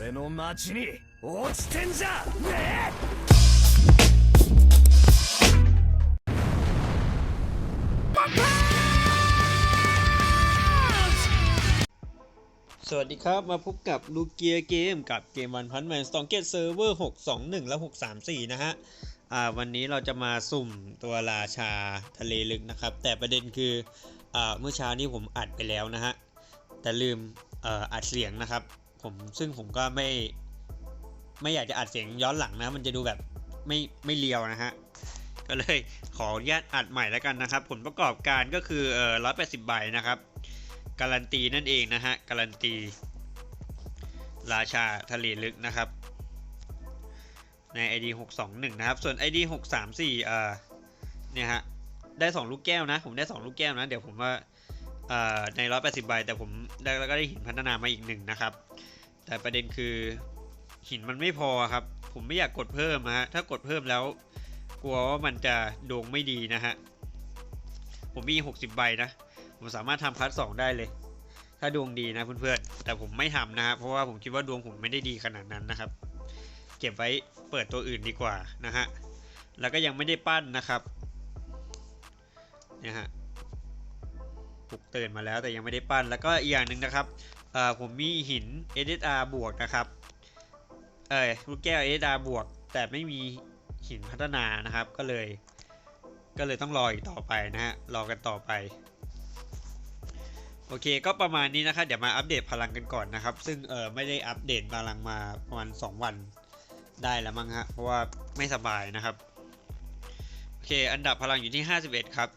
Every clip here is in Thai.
俺の町に落ちてんじゃね สวัสดีครับ มาพบกับลูเกียเกมกับเกมวันพันแมนสตองเกตเซิร์ฟเวอร์621 และ 634 นะฮะ อ่า วันนี้เราจะมาสุ่มตัวราชาทะเลลึกนะครับ แต่ประเด็นคือ อ่า เมื่อเช้านี้ผมอัดไปแล้วนะฮะ แต่ลืม เอ่อ อัดเสียงนะครับ ผมซึ่งผมก็ไม่ ไม่อยากจะอัดเสียงย้อนหลังนะ มันจะดูแบบไม่ไม่เรียวนะฮะ ก็เลยขออนุญาตอัดใหม่แล้วกันนะครับ ผลประกอบการก็คือเอ่อ180ใบนะครับ การันตีนั่นเองนะฮะ การันตี ราชาทะเลลึกนะครับ ใน ID 621 นะครับ ส่วน ID 634เอ่อเนี่ยฮะได้ 2 ลูกแก้วนะ ผมได้ 2 ลูกแก้วนะ เดี๋ยวผมว่าเอ่อใน 180 ใบ แต่ผมได้แล้วก็ได้หินพัฒนามาอีกหนึ่งนะครับ แต่ประเด็นคือหินมันไม่พอครับ ผมไม่อยากกดเพิ่มนะฮะถ้ากดเพิ่มแล้ว กลัวว่ามันจะดวงไม่ดีนะฮะผมมี 60 ใบนะ ผมสามารถทำพาร์ทสองได้เลย ถ้าดวงดีนะเพื่อนๆ แต่ผมไม่ทำนะครับเพราะว่าผมคิดว่าดวงผมไม่ได้ดีขนาดนั้นนะครับ เก็บไว้เปิดตัวอื่นดีกว่านะฮะ แล้วก็ยังไม่ได้ปั้นนะครับเนี่ยฮะปลุกเตื่นมาแล้วแต่ยังไม่ได้ปั้น แล้วก็อีกอย่างหนึ่งนะครับ อ่อผมมีหิน SSR บวกนะครับ เอ้ยลูกแก้ว SSR บวก แต่ไม่มีหินพัฒนานะครับ ก็เลย ก็เลยต้องรออีกต่อไปนะฮะ รอกันต่อไป โอเค ก็ประมาณนี้นะครับ เดี๋ยวมาอัปเดตพลังกันก่อนนะครับ ซึ่งเออไม่ได้อัปเดตพลังมาประมาณ 2 วันได้แล้วมั้งฮะ เพราะว่าไม่สบายนะครับ โอเค อันดับพลังอยู่ที่ 51 ครับ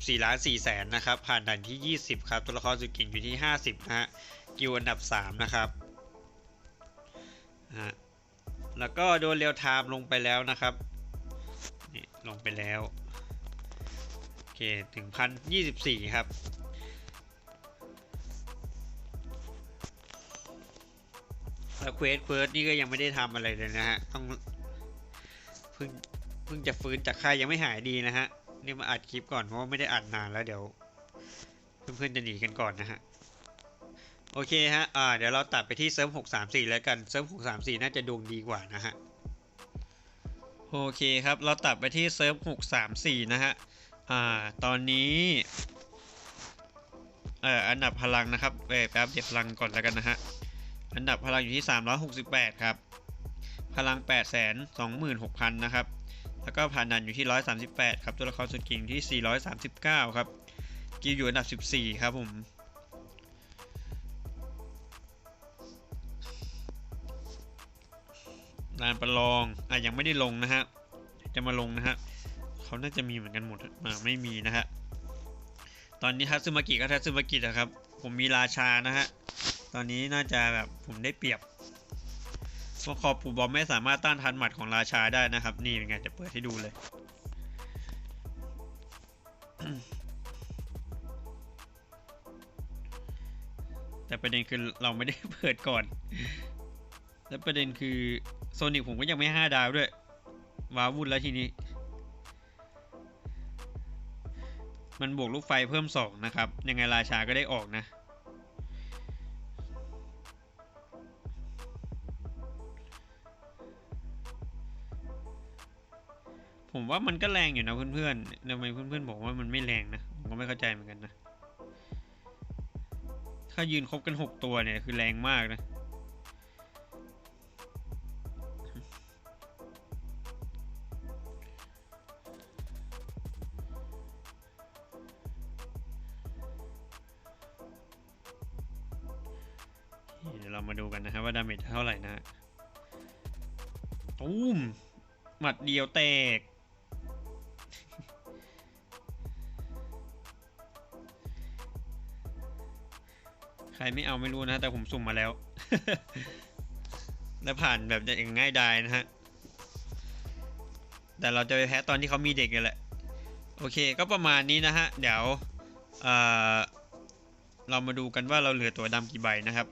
14ล้าน4แสนนะครับ ผ่านด่านที่ 20 ครับ ตัวละครสุดเก่งอยู่ที่ 50 นะฮะ กิวอันดับ 3 นะครับฮะแล้วก็โดนเรียวไทม์ลงไปแล้วนะครับนี่ลงไปแล้ว โอเค ถึงพันยี่สิบสี่ครับ แล้วเควสเควสนี่ก็ยังไม่ได้ทำอะไรเลยนะฮะ ต้องเพิ่งเพิ่งจะฟื้นจากค่ายยังไม่หายดีนะฮะ นี่มาอัดคลิปก่อนเพราะว่าไม่ได้อัดนานแล้วเดี๋ยว เพื่อนๆจะหนีกันก่อนนะฮะ โอเคฮะ อ่า เดี๋ยวเราตัดไปที่เซิร์ฟ634แล้วกัน เซิร์ฟ634น่าจะดวงดีกว่านะฮะ โอเคครับ เราตัดไปที่เซิร์ฟ634นะฮะ อ่า ตอนนี้ เอ่อ อันดับพลังนะครับเอ่อไปอัปเดตพลังก่อนแล้วกันนะฮะ อันดับพลังอยู่ที่368ครับ พลัง826,000นะครับ แล้วก็ผ่านดันอยู่ที่138ครับ ตัวละครสุดเก่งที่439ครับ กิลอยู่อันดับ14ครับผม ลานประลองอะยังไม่ได้ลงนะฮะจะมาลงนะฮะเขาน่าจะมีเหมือนกันหมดอะอ่าไม่มีนะฮะตอนนี้ทัตซึมากิก็ทัตซึมากินะครับ ผมมีราชานะฮะตอนนี้น่าจะแบบผมได้เปรียบเพราะคอปูบอมไม่สามารถต้านทานหมัดของราชาได้นะครับ นี่เป็นไงจะเปิดให้ดูเลยแต่ประเด็นคือเราไม่ได้เปิดก่อน และประเด็นคือ โซนิกผมก็ยังไม่5ดาวด้วยว้าวุ่นแล้วทีนี้ มันบวกลูกไฟเพิ่ม2นะครับ ยังไงราชาก็ได้ออกนะผมว่ามันก็แรงอยู่นะเพื่อนๆทำไมเพื่อนๆบอกว่ามันไม่แรงนะ ผมก็ไม่เข้าใจเหมือนกันนะ ถ้ายืนครบกัน 6 ตัวเนี่ยคือแรงมากนะ ยวเรามาดูกันนะครับว่าดาเมจเท่าไหร่นะฮะตุ้มหมัดเดียวแตก ใครไม่เอาไม่รู้นะ แต่ผมสุ่มมาแล้ว และผ่านแบบอย่างง่ายดายนะฮะ แต่เราจะไปแพ้ตอนที่เขามีเด็กกันแหละ โอเค ก็ประมาณนี้นะฮะ เดี๋ยว เอ่อเรามาดูกันว่าเราเหลือตัวดำกี่ใบนะครับ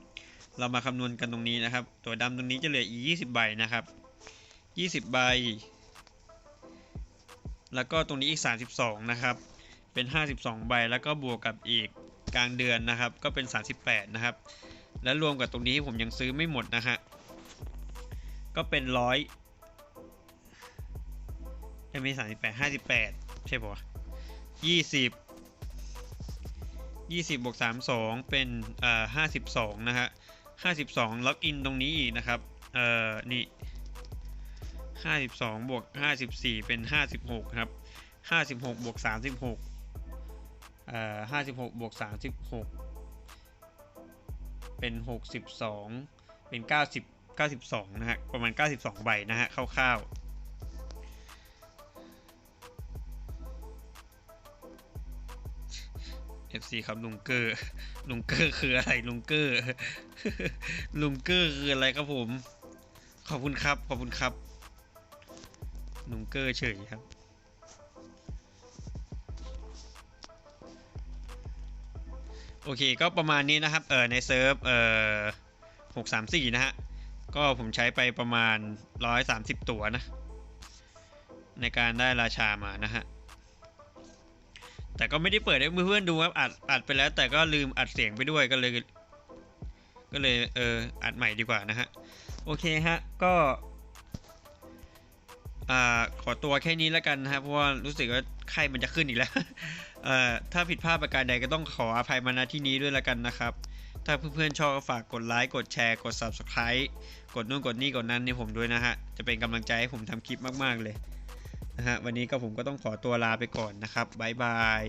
เรามาคำนวณกันตรงนี้นะครับ ตัวดำตรงนี้จะเหลืออีก20 ใบนะครับ 20 ใบ แล้วก็ตรงนี้อีก 32 นะครับ เป็น 52 ใบ แล้วก็บวกกับอีกกลางเดือนนะครับ ก็เป็น 38 นะครับ และรวมกับตรงนี้ผมยังซื้อไม่หมดนะฮะ ก็เป็นร้อยไม่สามสิบแปดห้าสิบแปดใช่ปะวะยี่สิบยี่สิบบวกสามสองเป็นอ่อห้าสิบสองนะฮะ ห้าสิบสองล็อกอินตรงนี้อีกนะครับ เอ่อ นี่ห้าสิบสองบวกห้าสิบสี่เป็นห้าสิบหกครับห้าสิบหกบวกสามสิบหกเอ่อห้าสิบหกบวกสามสิบหกเป็นหกสิบสองเป็นเก้าสิบเก้าสิบสองนะฮะ ประมาณเก้าสิบสองใบนะฮะ คร่าวๆ FC ครับลุงเกอร์ลุงเกอร์คืออะไรลุงเกอร์ลุงเกอร์คืออะไรครับผม ขอบคุณครับ ขอบคุณครับลุงเกอร์เฉยครับโอเคก็ประมาณนี้นะครับเออในเซิร์ฟเออหกสามสี่นะฮะก็ผมใช้ไปประมาณร้อยสามสิบตัวนะ ในการได้ราชามานะฮะ แต่ก็ไม่ได้เปิดให้เพื่อนๆดูครับอัดอัดไปแล้ว แต่ก็ลืมอัดเสียงไปด้วยก็เลย ก็เลยเอออัดใหม่ดีกว่านะฮะโอเคฮะก็อ่าขอตัวแค่นี้แล้วกันนะครับเพราะว่ารู้สึกว่าไข้มันจะขึ้นอีกแล้วเอ่อถ้าผิดพลาดประการใดก็ต้องขออภัยมาณที่นี้ด้วยแล้วกันนะครับถ้าเพื่อนๆชอบก็ฝากกดไลค์กดแชร์กด Subscribe กดนู่นกดนี่กดนั้นให้ผมด้วยนะฮะจะเป็นกำลังใจให้ผมทำคลิปมากๆเลย นะฮะวันนี้ก็ผมก็ต้องขอตัวลาไปก่อนนะครับบ๊ายบาย